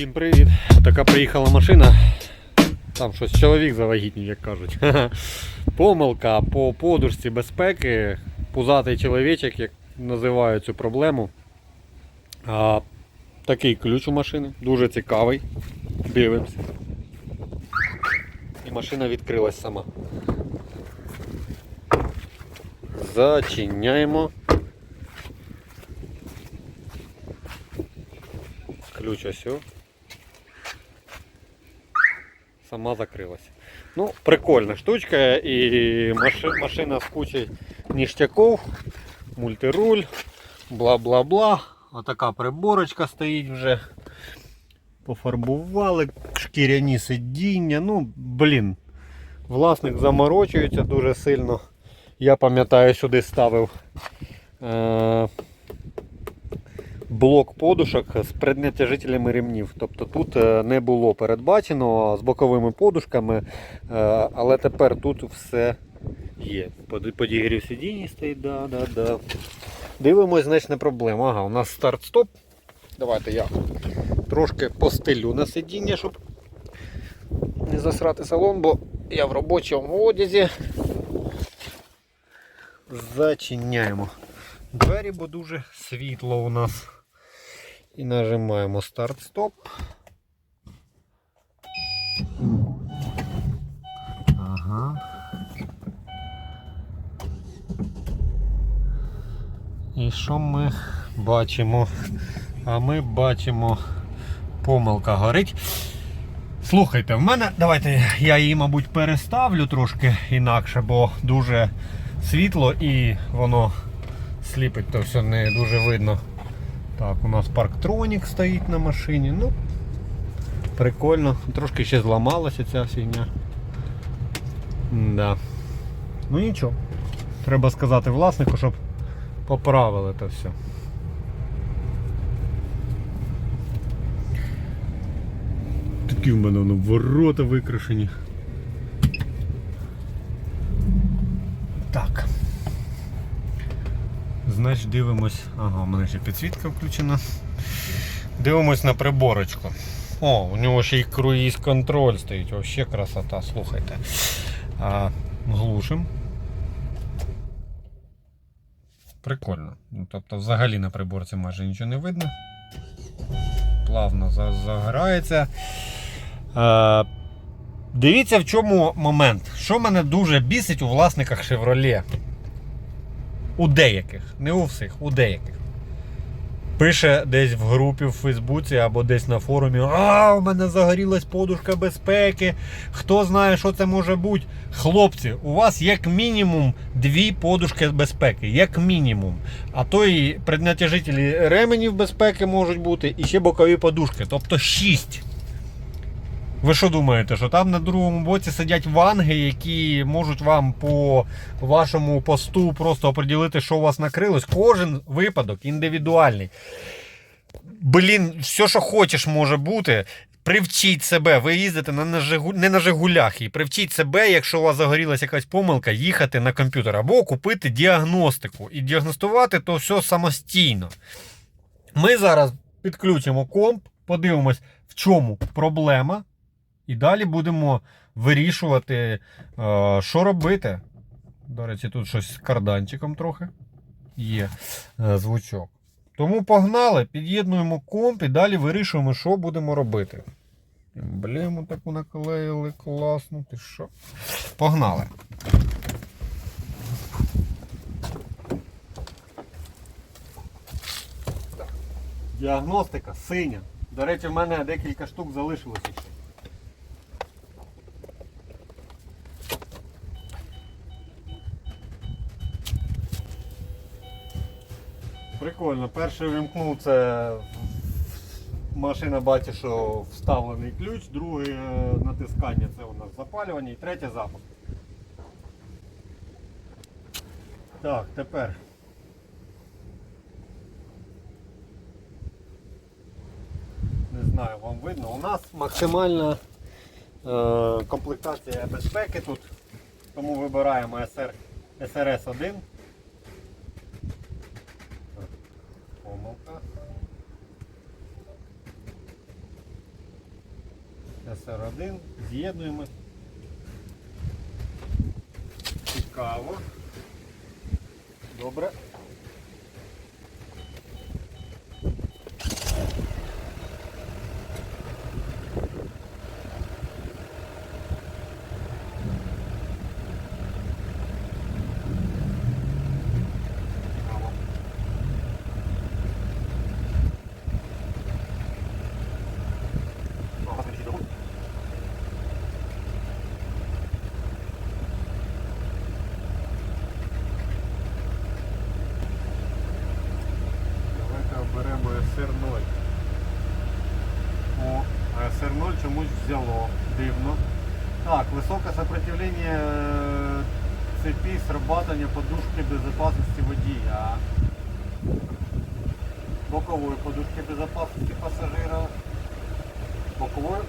Всім привіт! Така приїхала машина. Там щось чоловік завагітнів, як кажуть. Помилка по подушці безпеки. Пузатий чоловічок, як називають цю проблему. А, такий ключ у машини, дуже цікавий. Дивимося. І машина відкрилась сама. Зачиняємо. Ключ ось. Сама закрилась. Ну, прикольна штучка і маши- машина з кучей ніштяков, мультируль, бла-бла-бла. Отака приборочка стоїть вже. Пофарбували, шкіряні сидіння. Ну, блін. Власник заморочується дуже сильно. Я пам'ятаю, сюди ставив е- блок подушок з преднатяжителями ремнів. Тобто тут е, не було передбачено з боковими подушками, е, але тепер тут все є. Подігрів сидіння стоїть, да, да, да. Дивимось, значить не проблема. Ага, у нас старт-стоп. Давайте я трошки постелю на сидіння, щоб не засрати салон, бо я в робочому одязі. Зачиняємо двері, бо дуже світло у нас. І нажимаємо старт-стоп. Ага. І що ми бачимо? А ми бачимо помилка горить. Слухайте, в мене, давайте я її, мабуть, переставлю трошки інакше, бо дуже світло і воно сліпить, то все не дуже видно. Так, у нас парктронік стоїть на машині. Ну, прикольно. Трошки ще зламалася ця фігня. Да. Ну нічого. Треба сказати власнику, щоб поправили це все. Такі в мене воно ворота викрашені. Так. Значить дивимось. Ага, у мене ще підсвітка включена. Дивимось на приборочку. О, у нього ще й круїз контроль стоїть. Вообще красота, слухайте. А, глушим. Прикольно. Ну, тобто взагалі на приборці майже нічого не видно. Плавно за- загорається. Е, дивіться, в чому момент. Що мене дуже бісить у власниках Chevrolet. У деяких, не у всіх, у деяких. Пише десь в групі в Фейсбуці або десь на форумі: А, у мене загорілась подушка безпеки. Хто знає, що це може бути? Хлопці, у вас як мінімум дві подушки безпеки. Як мінімум. А то і преднатяжителі ременів безпеки можуть бути, і ще бокові подушки. Тобто шість. Ви що думаєте, що там на другому боці сидять ванги, які можуть вам по вашому посту просто оприділити, що у вас накрилось? Кожен випадок індивідуальний. Блін, все, що хочеш, може бути. Привчіть себе, ви їздите на, на не на Жигулях, і привчіть себе, якщо у вас загорілася якась помилка, їхати на комп'ютер або купити діагностику і діагностувати то все самостійно. Ми зараз підключимо комп, подивимось, в чому проблема, і далі будемо вирішувати, е, що робити. До речі, тут щось з карданчиком трохи є е, звучок. Тому погнали, під'єднуємо комп і далі вирішуємо, що будемо робити. Емблему таку наклеїли, класно, ти що? Погнали. Діагностика синя. До речі, в мене декілька штук залишилося ще. Прикольно. Перший вимкнув це машина бачить, що вставлений ключ, друге натискання це у нас запалювання і третє запуск. Так, тепер. Не знаю, вам видно. У нас максимальна е, комплектація безпеки тут. Тому вибираємо SR, SRS-1. Помилка. СР1. З'єднуємо. Цікаво. Добре. Цікаво. Ага, це чудово. Давайте оберемо SR0. О, а SR0 чомусь взяло. Дивно. Так, високе сопротивление э, цепи срабатывания подушки безопасности водія. Боковой подушки безопасности пассажира. Боковой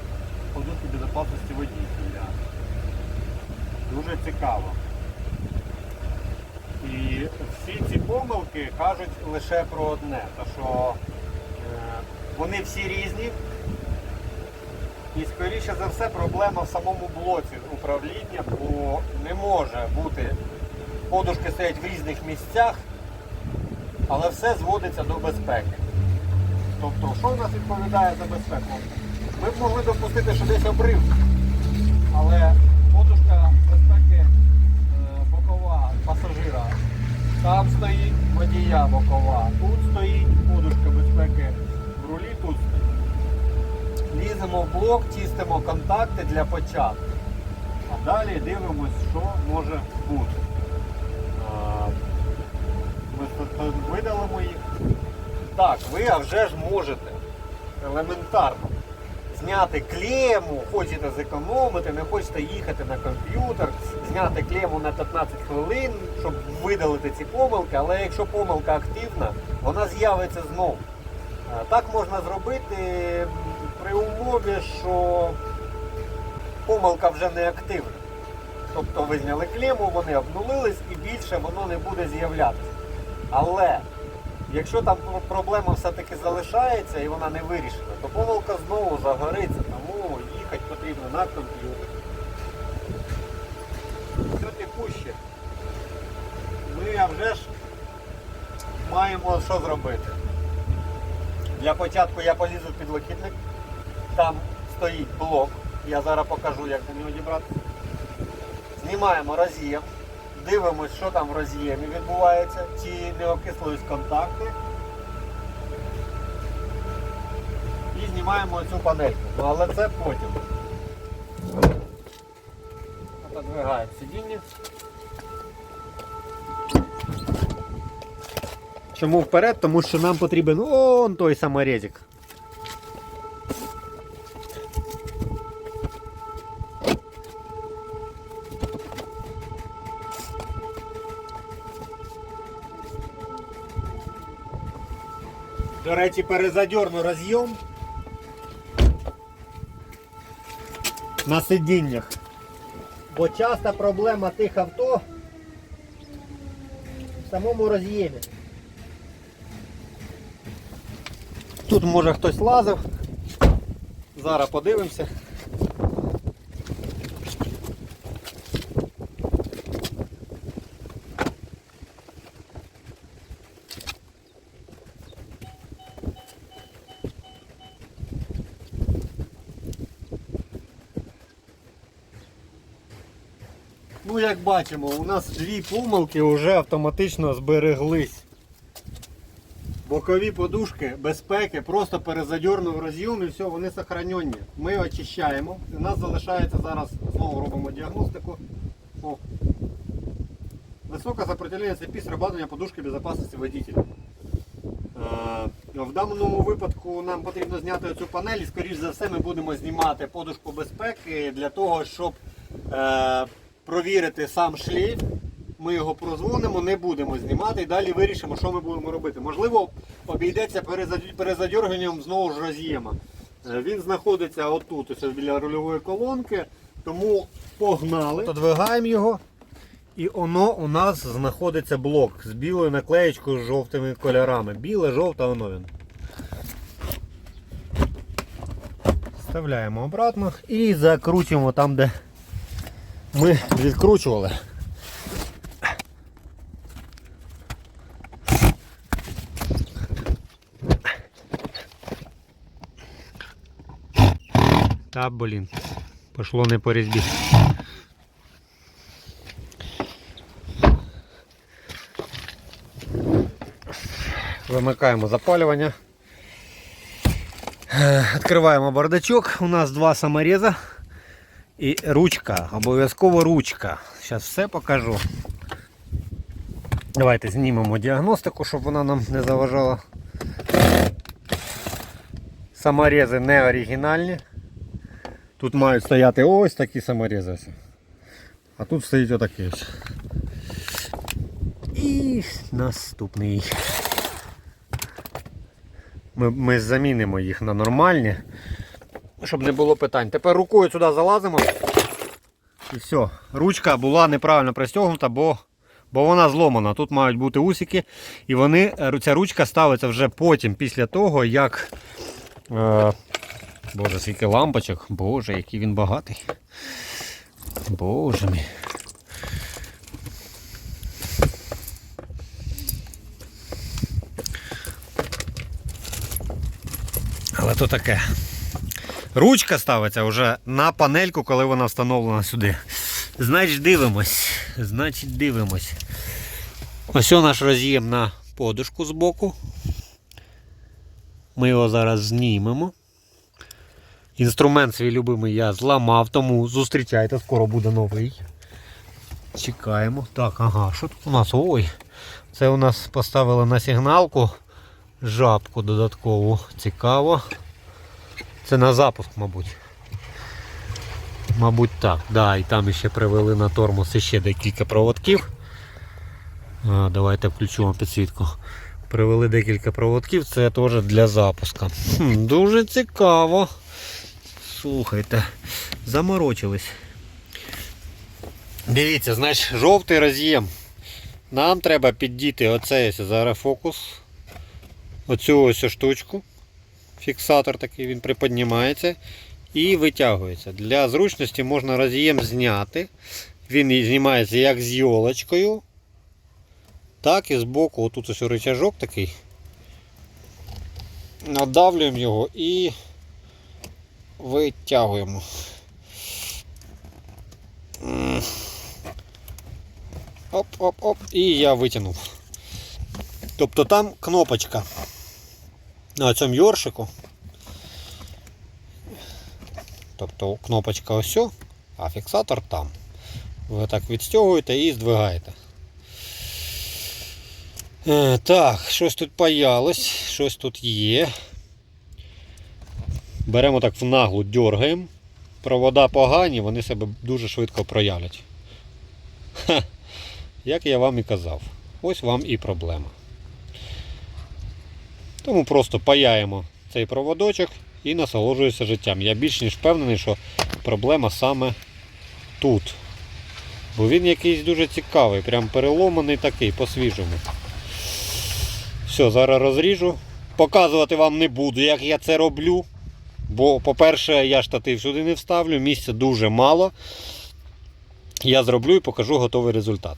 подушки безопасности водителя. Дуже цікаво. І всі ці помилки кажуть лише про одне, то що е, вони всі різні. І скоріше за все проблема в самому блоці управління, бо не може бути подушки стоять в різних місцях, але все зводиться до безпеки. Тобто, що в нас відповідає за безпеку? Ми б могли допустити, що десь обрив, але подушка безпеки е, бокова пасажира. Там стоїть водія бокова, тут стоїть подушка безпеки рулі, тут. Ліземо в блок, тістимо контакти для початку. А далі дивимось, що може бути. Ми видалимо їх. Так, ви вже ж можете елементарно зняти клему, хочете зекономити, не хочете їхати на комп'ютер, зняти клему на 15 хвилин, щоб видалити ці помилки, але якщо помилка активна, вона з'явиться знову. Е, Так можна зробити при умові, що помилка вже не активна. Тобто ви зняли клему, вони обнулились і більше воно не буде з'являтися. Але якщо там проблема все-таки залишається і вона не вирішена, то помилка знову загориться, тому їхати потрібно на комп'ютер. Що текуще? Ми вже ж маємо що зробити. Для початку я полізу в підлокітник. Там стоїть блок. Я зараз покажу, як до нього дібратися. Знімаємо роз'єм. Дивимось, що там в роз'ємі відбувається, чи не окислились контакти. І знімаємо цю панельку. Ну, але це потім. Отодвигаємо сидіння. Чому вперед? Тому що нам потрібен он той саморезик. До речі, перезадерну роз'єм на сидіннях. Бо часто проблема тих авто в самому роз'ємі. Тут може хтось лазив. Зараз подивимося. Ну, як бачимо, у нас дві помилки вже автоматично збереглись. Бокові подушки безпеки просто перезадернув роз'єм і все, вони сохранені. Ми очищаємо. У нас залишається зараз, знову робимо діагностику. О. Високе сопротивлення цепі срабатывания подушки безопасности водителя. Е, В даному випадку нам потрібно зняти цю панель і скоріш за все ми будемо знімати подушку безпеки для того, щоб е, провірити сам шлейф. Ми його прозвонимо, не будемо знімати і далі вирішимо, що ми будемо робити. Можливо, обійдеться перезад- знову ж роз'єма. Е, Він знаходиться отут, ось біля рульової колонки, тому погнали. Подвигаємо його. І воно у нас знаходиться блок з білою наклеєчкою з жовтими кольорами. Біле, жовте, воно він. Вставляємо обратно і закручуємо там, де ми відкручували. Та блін, пошло не по різьбі. Вимикаємо запалювання. Е, Відкриваємо бардачок. У нас два самореза і ручка. Обов'язково ручка. Зараз все покажу. Давайте знімемо діагностику, щоб вона нам не заважала. Саморези не оригінальні. Тут мають стояти ось такі саморези. А тут стоїть отакий ось. І наступний. Ми, ми замінимо їх на нормальні, щоб не було питань. Тепер рукою сюди залазимо. І все. Ручка була неправильно пристегнута, бо, бо вона зломана. Тут мають бути усики. І вони, ця ручка ставиться вже потім, після того, як. Е, боже, скільки лампочок. Боже, який він багатий. Боже мій. Але то таке. Ручка ставиться вже на панельку, коли вона встановлена сюди. Значить дивимось. Значить дивимось. Ось наш роз'єм на подушку з боку. Ми його зараз знімемо. Інструмент свій любимий я зламав, тому зустрічайте, скоро буде новий. Чекаємо. Так, ага, що тут у нас? Ой, це у нас поставили на сигналку жабку додаткову. Цікаво. Це на запуск, мабуть. Мабуть так. Да, і там ще привели на тормоз ще декілька проводків. А, давайте включимо підсвітку. Привели декілька проводків, це теж для запуска. Хм, дуже цікаво. Слухайте, заморочились. Дивіться, знаєш, жовтий роз'єм. Нам треба піддіти оцей зараз фокус. Оцю ось штучку. Фіксатор такий, він приподнімається і витягується. Для зручності можна роз'єм зняти. Він знімається як з йолочкою, так і з боку. Отут ось рычажок такий. Надавлюємо його і витягуємо. Оп-оп-оп. І я витягнув. Тобто там кнопочка на цьому йоршику. Тобто кнопочка ось, а фіксатор там. Ви так відстягуєте і здвигаєте. Е, так, щось тут паялось, щось тут є. Беремо так в наглу, дергаємо. Провода погані, вони себе дуже швидко проявлять. Ха, як я вам і казав, ось вам і проблема. Тому просто паяємо цей проводочок і насолоджуюся життям. Я більш ніж впевнений, що проблема саме тут. Бо він якийсь дуже цікавий, прям переломаний такий, по-свіжому. Все, зараз розріжу. Показувати вам не буду, як я це роблю. Бо, по-перше, я штатив сюди не вставлю, місця дуже мало. Я зроблю і покажу готовий результат.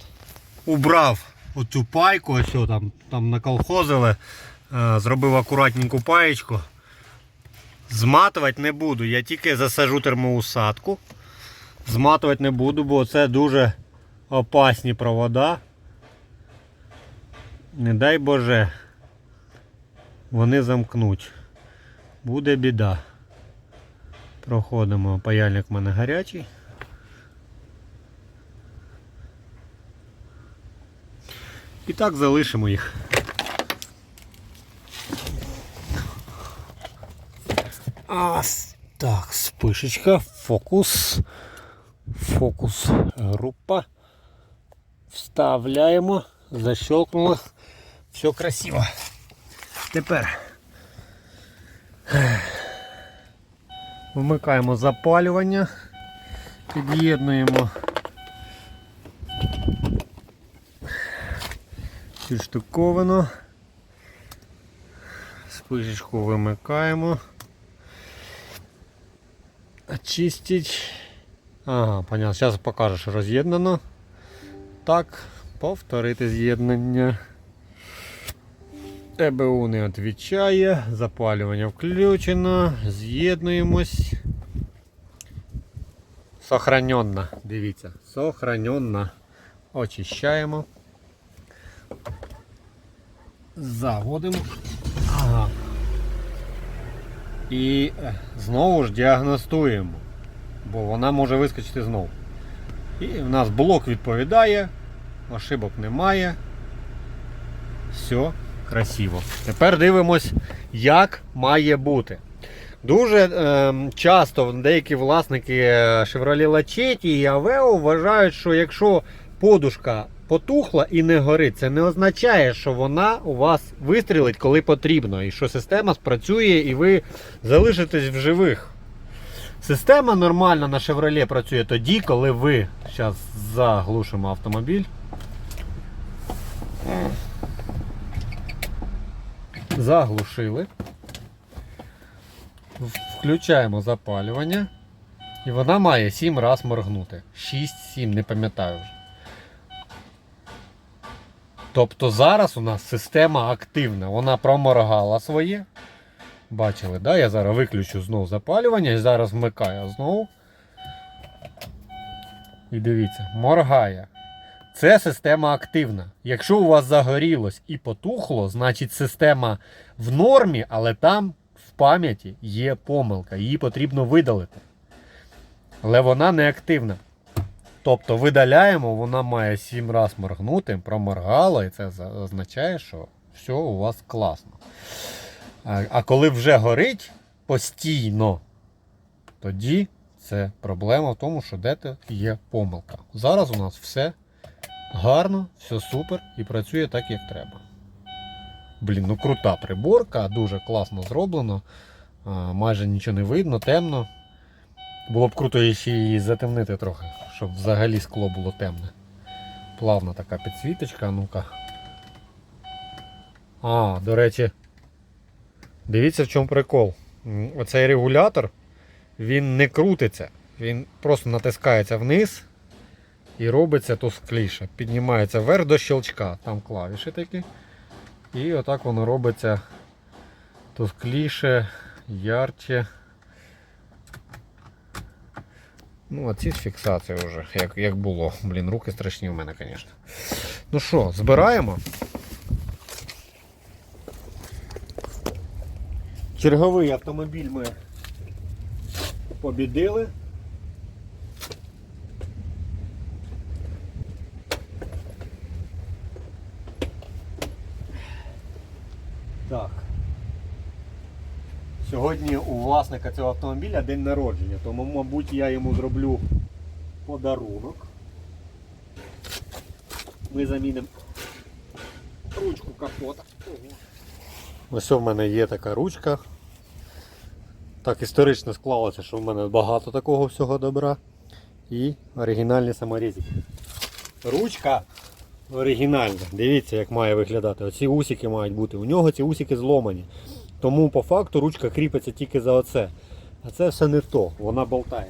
Убрав оцю пайку, ось там, там наколхозили. Е, Зробив акуратненьку паєчку. Зматувати не буду, я тільки засажу термоусадку. Зматувати не буду, бо це дуже опасні провода. Не дай Боже, вони замкнуть. Буде біда. Проходимо, паяльник в мене гарячий. І так залишимо їх. А, так, спишечка, фокус. Фокус група. Вставляємо, защелкнуло. Все красиво. Тепер вмикаємо запалювання, під'єднуємо цю штуковину. Спишечку вимикаємо. Очистить. Ага, понятно. Зараз покажу, що роз'єднано. Так, повторити з'єднання. ЕБУ не відповідає, запалювання включено, з'єднуємось. Сохраненно, дивіться, сохраненно. Очищаємо. Заводимо. Ага. І е, знову ж діагностуємо, бо вона може вискочити знову. І в нас блок відповідає, ошибок немає. Все красиво. Тепер дивимось, як має бути. Дуже е, часто деякі власники е, Chevrolet Lachetti і Aveo вважають, що якщо подушка потухла і не горить, це не означає, що вона у вас вистрілить, коли потрібно, і що система спрацює і ви залишитесь в живих. Система нормально на Chevrolet працює тоді, коли ви зараз заглушимо автомобіль. Заглушили. Включаємо запалювання. І вона має 7 раз моргнути. 6-7, не пам'ятаю вже. Тобто зараз у нас система активна. Вона проморгала своє. Бачили, да? Я зараз виключу знову запалювання і зараз вмикаю знову. І дивіться, моргає. Це система активна. Якщо у вас загорілось і потухло, значить система в нормі, але там в пам'яті є помилка. Її потрібно видалити. Але вона не активна. Тобто видаляємо, вона має 7 разів моргнути, проморгала, і це означає, що все у вас класно. А, коли вже горить постійно, тоді це проблема в тому, що де-то є помилка. Зараз у нас все гарно, все супер і працює так, як треба. Блін, ну крута приборка, дуже класно зроблено. Майже нічого не видно, темно. Було б круто ще її затемнити трохи, щоб взагалі скло було темне. Плавна така підсвіточка, ну-ка. А, до речі, дивіться в чому прикол. Оцей регулятор, він не крутиться, він просто натискається вниз і робиться тускліше. Піднімається вверх до щелчка, там клавіші такі. І отак воно робиться тускліше, ярче. Ну, а ці з фіксації вже, як, як було. Блін, руки страшні в мене, звісно. Ну що, збираємо. Черговий автомобіль ми побідили. Так. Сьогодні у власника цього автомобіля день народження, тому, мабуть, я йому зроблю подарунок. Ми замінимо ручку капота. Ось у мене є така ручка. Так історично склалося, що в мене багато такого всього добра. І оригінальні саморізики. Ручка оригінальна. Дивіться, як має виглядати. Оці усики мають бути. У нього ці усики зломані. Тому по факту ручка кріпиться тільки за оце. А це все не то, вона болтає.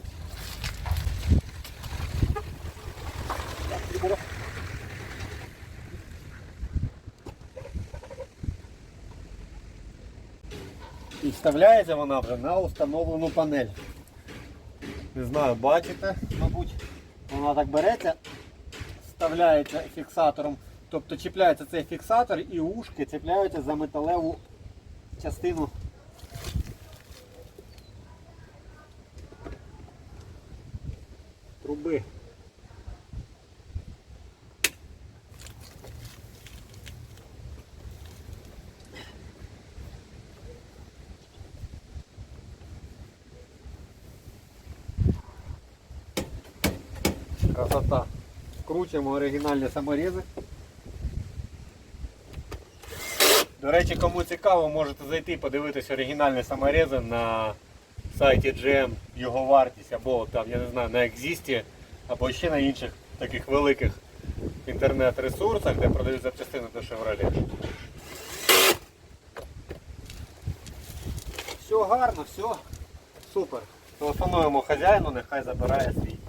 І вставляється вона вже на установлену панель. Не знаю, бачите, мабуть, вона так береться, вставляється фіксатором. Тобто чіпляється цей фіксатор і ушки чіпляються за металеву частину. Труби. Красота. Крутимо оригінальні саморізи. До речі, кому цікаво, можете зайти і подивитись оригінальні саморізи на сайті GM, його вартість, або там, я не знаю, на Екзісті, або ще на інших таких великих інтернет-ресурсах, де продають запчастини до Chevrolet. Все гарно, все супер. Телефонуємо хазяїну, нехай забирає свій